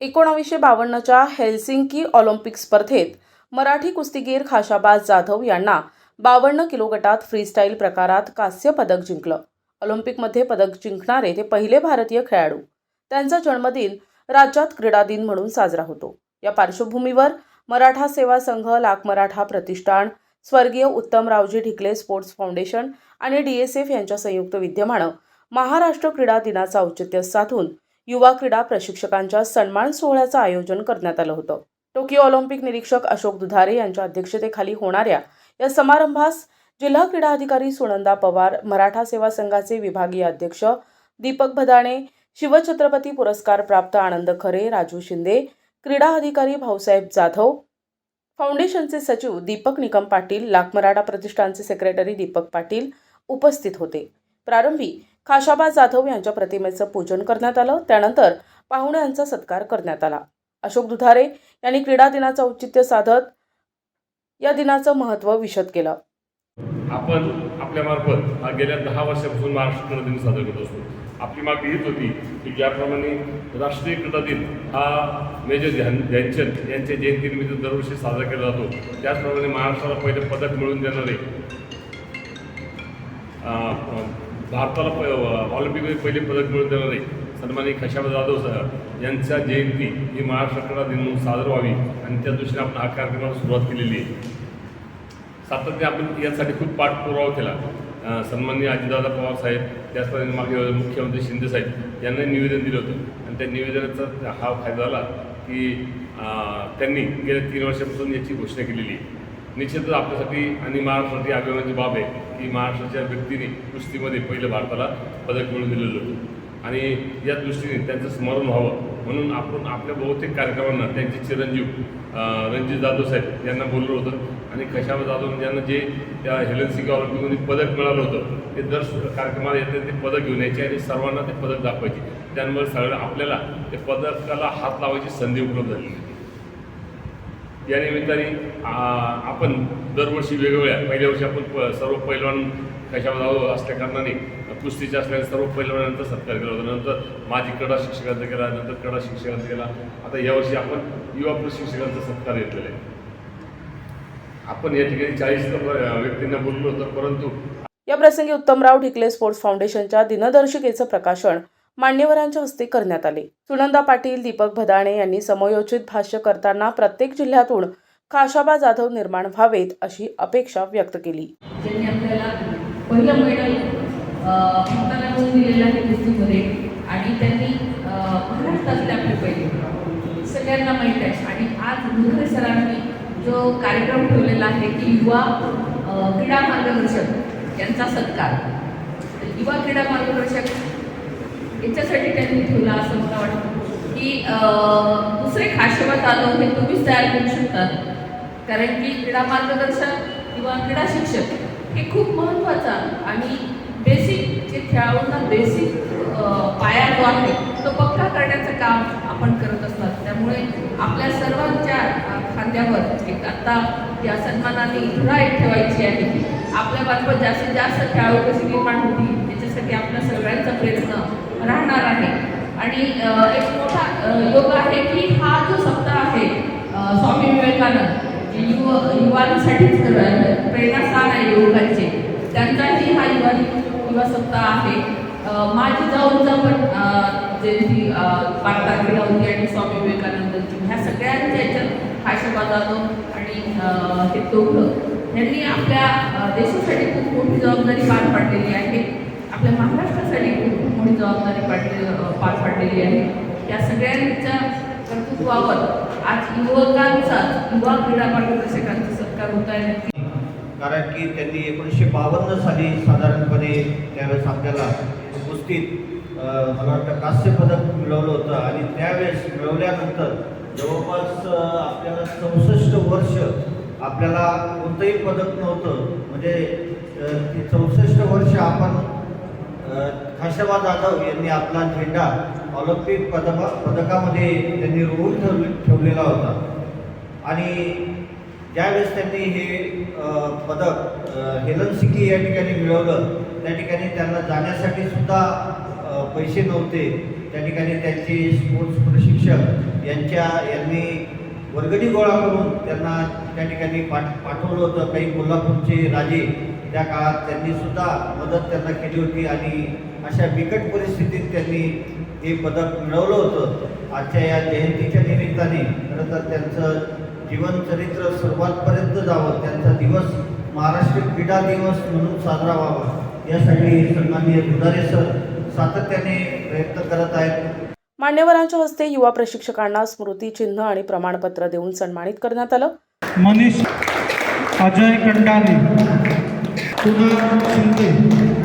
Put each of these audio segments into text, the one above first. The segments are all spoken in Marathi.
एकोणावीसशे बावन्नच्या हेल्सिंकी ऑलिम्पिक स्पर्धेत मराठी कुस्तीगीर खाशाबाज जाधव यांना बावन्न किलो गटात फ्रीस्टाईल प्रकारात कांस्य पदक जिंकलं. ऑलिम्पिकमध्ये पदक जिंकणारे ते पहिले भारतीय खेळाडू. त्यांचा जन्मदिन राज्यात क्रीडा दिन म्हणून साजरा होतो. या पार्श्वभूमीवर मराठा सेवा संघ लाख मराठा प्रतिष्ठान स्वर्गीय उत्तमरावजी ढिकले स्पोर्ट्स फाउंडेशन आणि डी एस एफ यांच्या संयुक्त विद्यमानं महाराष्ट्र क्रीडा दिनाचं औचित्य साधून युवा क्रीडा प्रशिक्षकांच्या सन्मान सोहळ्याचं आयोजन करण्यात आलं होतं. टोकियो ऑलिम्पिक निरीक्षक अशोक दुधारे यांच्या अध्यक्षतेखाली होणाऱ्या या समारंभास जिल्हा क्रीडा अधिकारी सुनंदा पवार मराठा सेवा संघाचे विभागीय अध्यक्ष दीपक भदाणे शिवछत्रपती पुरस्कार प्राप्त आनंद खरे राजू शिंदे क्रीडा अधिकारी भाऊसाहेब जाधव फाउंडेशनचे सचिव दीपक निकम पाटील लाख मराठा प्रतिष्ठानचे सेक्रेटरी दीपक पाटील उपस्थित होते. प्रारंभी खाशाबा जाधव यांच्या प्रतिमेचं पूजन करण्यात आलं. त्यानंतर पाहुण्यांचा सत्कार करण्यात आला. अशोक दुधारे यांनी क्रीडा दिनाचं औचित्य साधत या दिनाचं महत्त्व विशद केलं. आपण आपल्यामार्फत गेल्या दहा वर्षापासून महाराष्ट्र क्रीडा दिन साजरा करत असतो. आपली मागणी हीच होती की ज्याप्रमाणे राष्ट्रीय क्रीडा दिन हा मेजर ध्यान ध्यानचंद यांच्या जयंतीनिमित्त दरवर्षी साजरा केला जातो. त्याचप्रमाणे महाराष्ट्राला पहिले पदक मिळवून देणारे भारताला प ऑलिम्पिकमध्ये पहिले पदक मिळून देणारे सन्मानी खशाबा जाधव सर यांच्या जयंती ही महाराष्ट्र क्रीडा दिन म्हणून साजरा व्हावी आणि त्या दृष्टीने आपण हा कार्यक्रमाला सुरुवात केलेली आहे. सातत्याने आपण यासाठी खूप पाठपुरावा केला. सन्माननीय अजितदादा पवार साहेब त्याचप्रमाणे मागे मुख्यमंत्री शिंदे साहेब यांना निवेदन दिलं होतं. आणि त्या निवेदनाचा हा फायदा झाला की त्यांनी गेल्या तीन वर्षापासून याची घोषणा केलेली आहे. निश्चितच आपल्यासाठी आणि महाराष्ट्रासाठी अभिमानाची बाब आहे की महाराष्ट्राच्या व्यक्तीने कुस्तीमध्ये पहिलं भारताला पदक मिळून दिलेलं होतं. आणि या दृष्टीने त्यांचं स्मरण व्हावं. म्हणून आपण आपल्या बहुतेक कार्यक्रमांना त्यांचे चिरंजीव रणजित जाधव साहेब यांना बोललो होतं. आणि कशावर जाधव म्हणजे यांना जे त्या हेलेन्सिक ऑलिम्पिकमध्ये पदक मिळालं होतं ते दर कार्यक्रमाला येते ते पदक घेऊन यायचे आणि सर्वांना ते पदक दाखवायचे. त्यामुळे सगळं आपल्याला ते पदकाला हात लावायची संधी उपलब्ध झालेली या निमित्ताने आपण दरवर्षी वेगवेगळ्या पहिल्या वर्षी आपण सर्व पैलवान कशामध्ये असल्या कारणाने कुस्तीच्या असल्याने सर्व पैलवानांचा सत्कार केला होता. नंतर माजी क्रीडा शिक्षकांचा केला नंतर क्रीडा शिक्षकांचा केला. आता यावर्षी आपण युवा प्रशिक्षकांचा सत्कार घेतलेला आहे. आपण या ठिकाणी चाळीस व्यक्तींना बोललो होतो परंतु या प्रसंगी उत्तमराव ढिकले स्पोर्ट्स फाउंडेशनच्या दिनदर्शिकेचं प्रकाशन मान्यवरांच्या हस्ते करण्यात आले. सुनंदा पाटील दीपक भदाणे यांनी समयोचित भाष्य करताना प्रत्येक जिल्ह्यातून खाशाबा जाधव निर्माण व्हावेत अशी अपेक्षा व्यक्त केली. पहिलं मेडल हाताला मिळवून दिलेलं आहे कुस्तीमध्ये आणि त्यांनी महाराष्ट्रातले आपले पहिले सगळ्यांना माहीत आहे. आणि आज मुखरे सरांनी जो कार्यक्रम ठेवलेला आहे की युवा क्रीडा मार्गदर्शक यांचा सत्कार. युवा क्रीडा मार्गदर्शक याच्यासाठी त्यांनी ठेवला असं मला वाटतं. की दुसरे खाशेवा आलो हे तुम्हीच तयार करू शकतात. कारण की क्रीडा मार्गदर्शक किंवा क्रीडा शिक्षक हे खूप महत्त्वाचा आणि बेसिक जे खेळाडूंना बेसिक पाया जो आहे तो पक्का करण्याचं काम आपण करत असतात. त्यामुळे आपल्या सर्वांच्या खांद्यावर एक आता या सन्मानाने धुरा एक ठेवायची आहे. आपल्या मार्फत जास्तीत जास्त खेळाडू कशी निर्माण होतील? करण्यासाठी आपला सगळ्यांचा प्रयत्न राहणार आहे. आणि एक मोठा योग आहे की हा जो सप्ताह आहे स्वामी विवेकानंद युव युवांसाठीच प्रेरणास्थान आहे युवकांचे त्यांचाही हा युवा युवा सप्ताह आहे. माझी जाऊनचा पण जयंती अ, बारा होती आणि स्वामी विवेकानंदांची ह्या सगळ्यांच्या याच्यात हा जाधव आणि हे दोघं यांनी आपल्या देशासाठी खूप मोठी जबाबदारी पार पाडलेली आहे. आपल्या महाराष्ट्रासाठी खूप मोठी जबाबदारी पाडली पार पाडलेली आहे. या सगळ्यांच्या कर्तृत्वावर आज युवकांचा युवा क्रीडा मार्गदर्शकांचा सत्कार होत आहे. कारण की त्यांनी एकोणीसशे बावन्न साली साधारणपणे त्यावेळेस आपल्याला कुस्तीत मला वाटतं कांस्य पदक मिळवलं होतं आणि त्यावेळेस मिळवल्यानंतर जवळपास आपल्याला चौसष्ट वर्ष आपल्याला कोणतंही पदक नव्हतं. म्हणजे ती चौसष्ट वर्ष आपण खाशाबा जाधव यांनी आपला झेंडा ऑलिम्पिक पदका पदकामध्ये त्यांनी रोवून ठेव ठेवलेला होता. आणि ज्यावेळेस त्यांनी हे पदक हेलन हेलनसिकी या ठिकाणी मिळवलं त्या ठिकाणी त्यांना जाण्यासाठी सुद्धा पैसे नव्हते. त्या ठिकाणी त्यांचे स्पोर्ट्स प्रशिक्षक यांच्या यांनी वर्गणी गोळा करून त्यांना त्या ठिकाणी पाठ पाठवलं होतं. काही कोल्हापूरचे राजे त्या काळात त्यांनी सुद्धा मदत त्यांना केली होती आणि अशा बिकट परिस्थितीत त्यांनी हे पदक मिळवलं होतं. आजच्या या जयंतीच्या निमित्ताने खरं तर त्यांचं जीवनचरित्र सर्वातपर्यंत जावं त्यांचा दिवस महाराष्ट्र क्रीडा दिवस म्हणून साजरा व्हावा. यासाठी सन्माननीय दुधारे सर सातत्याने प्रयत्न करत आहेत. मान्यवरांच्या हस्ते युवा प्रशिक्षकांना स्मृती चिन्ह आणि प्रमाणपत्र देऊन सन्मानित करण्यात आलं. मनीष अजय शिंदे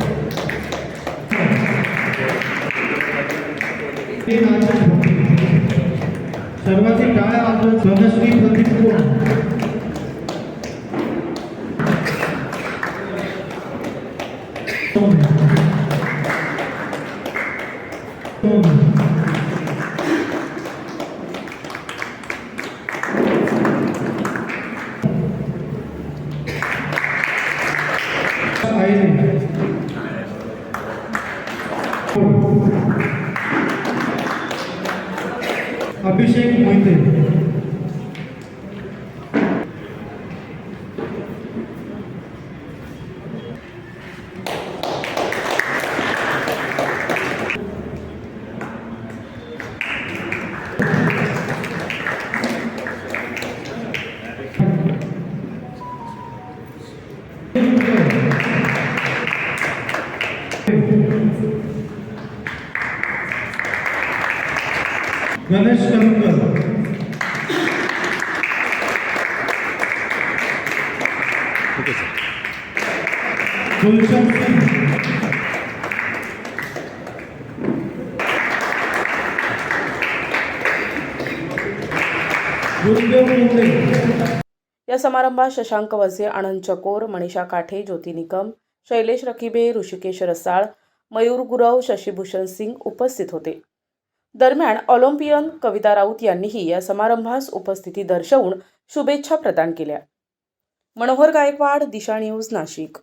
सर्वांचे काय वाजवून धनश्री प्रदीप कुमार आईने गणेश कलुकर गुलशन सिंग या समारंभात शशांक वझे आनंद चकोर मनीषा काठे ज्योती निकम शैलेश रकिबे ऋषिकेश रसाळ मयूर गुरव शशीभूषण सिंग उपस्थित होते. दरम्यान ऑलिम्पियन कविता राऊत यांनीही या समारंभास उपस्थिती दर्शवून शुभेच्छा प्रदान केल्या. मनोहर गायकवाड दिशा न्यूज नाशिक.